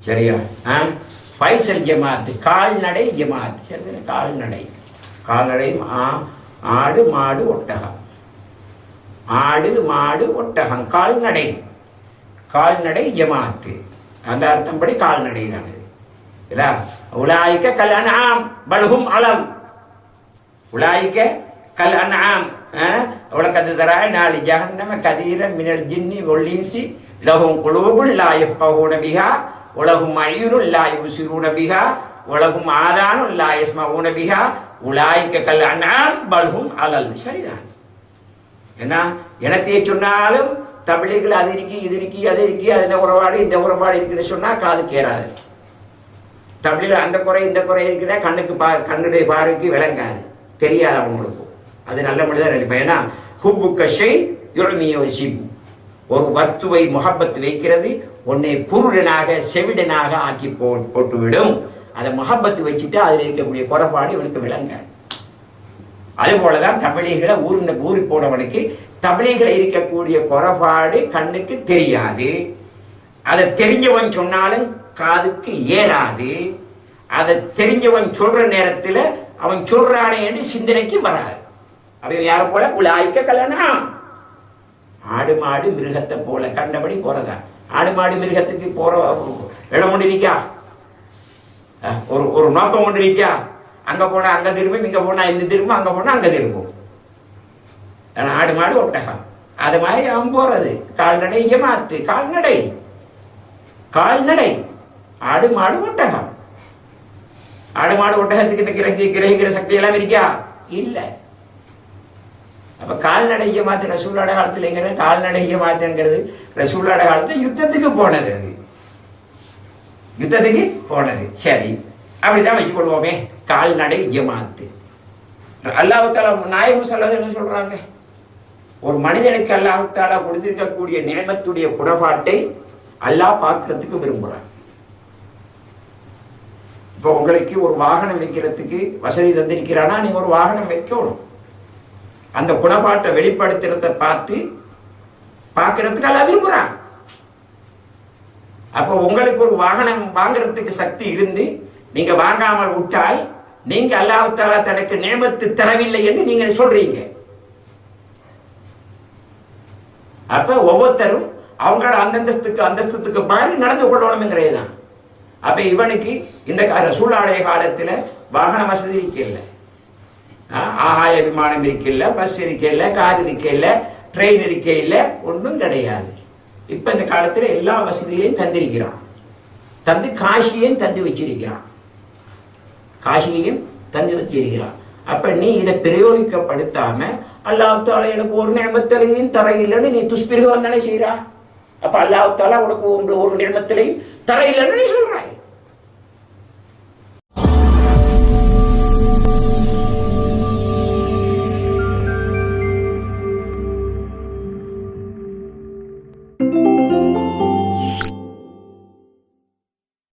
சரியா? ஆ பைசல் யமாத்து கால்நடை ஜமாத்து. கால்நடை. கால்நடையும் ஆ ஆடு மாடு ஒட்டகம். ஆடு மாடு ஒட்டகம். கால்நடை. கால்நடை யமாத்து அந்த அர்த்தம்படி கால்நடை தான் இல்லா உலாய்க்க கல் ஆம். பலகும் அளவு. உலாய்க்க கல் ஆம். உனக்கு அது தரா நாலு ஜஹன்னம கதீர மினல் ஜின்னி ஒல்லீசி லகும் குலூபுன் லாயப் பகுன உலகும் அழியுனுல்லாய் உசிரூன உணபிகா உலகும் ஆதானும் இஸ்மா ஊன பிகா உலாய்க்க கல் அண்ணான் பல்கும் அலல். சரிதான். என்ன எனத்தையே சொன்னாலும் தமிழிகள் அது இருக்கி இது இருக்கி அது இருக்கி அதில் உறவாடு இந்த உறவாடு இருக்குன்னு சொன்னால் காது கேறாது தமிழில் அந்த குறை இந்த குறை இருக்குன்னா கண்ணுக்கு பா கண்ணுடைய பார்வைக்கு விளங்காது. தெரியாது அவங்களுக்கு அது நல்ல மட்டும் தான் நினைப்பேன் ஏன்னா ஹுப்பு கஷை யுழமியோ சிபு ஒரு வஸ்துவை முகப்பத்து வைக்கிறது உன்னை குருடனாக செவிடனாக ஆக்கி போ போட்டுவிடும். அதை முகப்பத்து வச்சுட்டு அதில் இருக்கக்கூடிய குறைபாடு இவனுக்கு விளங்காது. அதுபோலதான் தமிழிகளை ஊர்ந்த ஊறி போனவனுக்கு தமிழிகளை இருக்கக்கூடிய குறைபாடு கண்ணுக்கு தெரியாது. அதை தெரிஞ்சவன் சொன்னாலும் காதுக்கு ஏறாது. அதை தெரிஞ்சவன் சொல்ற நேரத்தில் அவன் சொல்றானே என்று சிந்தனைக்கு வராது. அவன் யாரை போல? உலாய்க்க கல்யாணம் ஆடு மாடு மிருகத்தை போல கண்டபடி போறதா? ஆடு மாடு மிருகத்துக்கு போற இடம் ஒன்று இருக்கா? ஒரு ஒரு நோக்கம் ஒன்று இருக்கா? அங்க போனா அங்க திரும்பும் இங்க போனா இந்த திரும்பும் அங்க போனா அங்க திரும்பும். ஆனா ஆடு மாடு ஒட்டகம். அது மாதிரி அவன் போறது. கால்நடை மாத்து. கால்நடை. கால்நடை. ஆடு மாடு ஒட்டகம். ஆடு மாடு ஒட்டகத்துக்கு இந்த கிரகி கிரகிக்கிற சக்தி எல்லாம் இருக்கா? இல்லை. அப்ப கால்நடை ஏமாத்து ரசூலாட காலத்தில் எங்க கால்நடை ஜமாத்துங்கிறது ரசூலாட காலத்தில் யுத்தத்துக்கு போனது. அது யுத்தத்துக்கு போனது. சரி. அப்படிதான் வச்சு கொள்வோமே. கால்நடை ஜமாத்து. அல்லாஹால நாயகம் சொல்லது என்ன சொல்றாங்க. ஒரு மனிதனுக்கு அல்லாஹால கொடுத்திருக்கக்கூடிய நேமத்துடைய குணப்பாட்டை அல்லாஹ் பார்க்கறதுக்கு விரும்புறான். இப்போ உங்களுக்கு ஒரு வாகனம் வைக்கிறதுக்கு வசதி தந்திருக்கிறானா? நீங்க ஒரு வாகனம் வைக்கணும். அந்த குணப்பாட்டை வெளிப்படுத்துறத பார்த்து பார்க்கறதுக்கு எல்லாம் விரும்புறான் அப்போ உங்களுக்கு ஒரு வாகனம் வாங்குறதுக்கு சக்தி இருந்து நீங்க வாங்காமல் விட்டால் நீங்க அல்லாஹால தனக்கு நியமத்து தரவில்லை என்று நீங்க சொல்றீங்க. அப்ப ஒவ்வொருத்தரும் அவங்களோட அந்தந்தஸ்துக்கு அந்தஸ்துக்கு மாதிரி நடந்து கொள்ளணுங்கிறது தான் அப்ப இவனுக்கு இந்த சூழாடைய காலத்துல வாகன வசதி இல்லை. ஆகாய விமானம் இருக்கல பஸ் இருக்கல கார் இருக்கல ட்ரெயின் இருக்கல ஒன்றும் கிடையாது. இப்ப இந்த காலத்துல எல்லா வசதிகளையும் தந்திருக்கிறான். தந்து காசியையும் தந்து வச்சிருக்கிறான். காசியையும் தந்து வச்சிருக்கிறான். அப்ப நீ இதை பிரயோகிக்கப்படுத்தாம அல்லாஹால எனக்கு ஒரு நியமத்திலையும் தர இல்லைன்னு நீ துஷ்பிரகம் தானே செய்யறா அப்ப அல்லாஹால உனக்கு ஒரு ஒரு நியமத்திலையும் தர இல்லைன்னு நீ சொல்றாய்.